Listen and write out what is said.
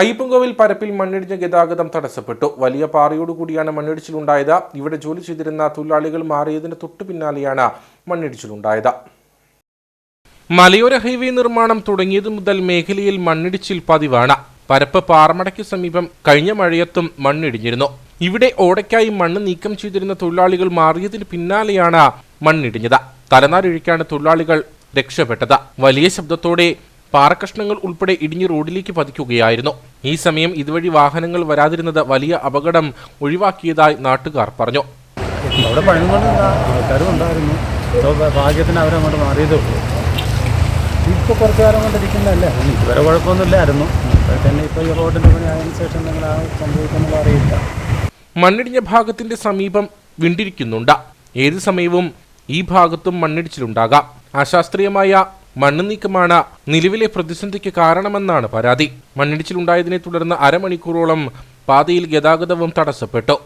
അയ്യപ്പൻകോവിൽ പരപ്പിൽ മണ്ണിടിഞ്ഞ ഗതാഗതം തടസ്സപ്പെട്ടു. വലിയ പാറയോടുകൂടിയാണ് മണ്ണിടിച്ചിലുണ്ടായത്. ഇവിടെ ജോലി ചെയ്തിരുന്ന തൊഴിലാളികൾ മാറിയതിന് തൊട്ടു പിന്നാലെയാണ് മണ്ണിടിച്ചിലുണ്ടായത്. മലയോര ഹൈവേ നിർമ്മാണം തുടങ്ങിയതു മുതൽ മേഖലയിൽ മണ്ണിടിച്ചിൽ പതിവാണ്. പരപ്പ് പാറമടയ്ക്ക് സമീപം കഴിഞ്ഞ മഴയത്തും മണ്ണിടിഞ്ഞിരുന്നു. ഇവിടെ ഓടയ്ക്കായി മണ്ണ് നീക്കം ചെയ്തിരുന്ന തൊഴിലാളികൾ മാറിയതിന് പിന്നാലെയാണ് മണ്ണിടിഞ്ഞത്. തലനാരിഴയ്ക്കാണ് തൊഴിലാളികൾ രക്ഷപ്പെട്ടത്. വലിയ ശബ്ദത്തോടെ പാറക്കഷ്ണങ്ങൾ ഉൾപ്പെടെ ഇടിഞ്ഞ് റോഡിലേക്ക് പതിക്കുകയായിരുന്നു. ഈ സമയം ഇതുവഴി വാഹനങ്ങൾ വരാതിരുന്നത് വലിയ അപകടം ഒഴിവാക്കിയതായി നാട്ടുകാർ പറഞ്ഞു. അവിടെ പണികൊണ്ട് ആൾക്കാരും ഉണ്ടായിരുന്നു. ഭാഗ്യത്തിന് അവരങ്ങോട്ട് മാറിയതേ ഉള്ളൂ. ഇപ്പോൾ കുറച്ച് കാലം കൊണ്ടിരിക്കുന്നതല്ലേ ഇതുവരെ കുഴപ്പമൊന്നുമില്ലായിരുന്നു. ഇപ്പോൾ തന്നെ ഇപ്പോൾ ഈ റോഡിന്റെ പണി ആയതിനു ശേഷം നിങ്ങൾ ആ സംഭവിക്കുന്നുള്ള അറിയില്ല. മണ്ണിടിഞ്ഞ ഭാഗത്തിന്റെ സമീപം വിണ്ടിരിക്കുന്നുണ്ട്. ഏത് സമയവും ഈ ഭാഗത്തും മണ്ണിടിച്ചിലുണ്ടാകാം. അശാസ്ത്രീയമായ മണ്ണ് നീക്കമാണ് നിലവിലെ പ്രതിസന്ധിക്ക് കാരണമെന്നാണ് പരാതി. മണ്ണിടിച്ചിലുണ്ടായതിനെ തുടർന്ന് അരമണിക്കൂറോളം പാതയിൽ ഗതാഗതവും തടസ്സപ്പെട്ടു.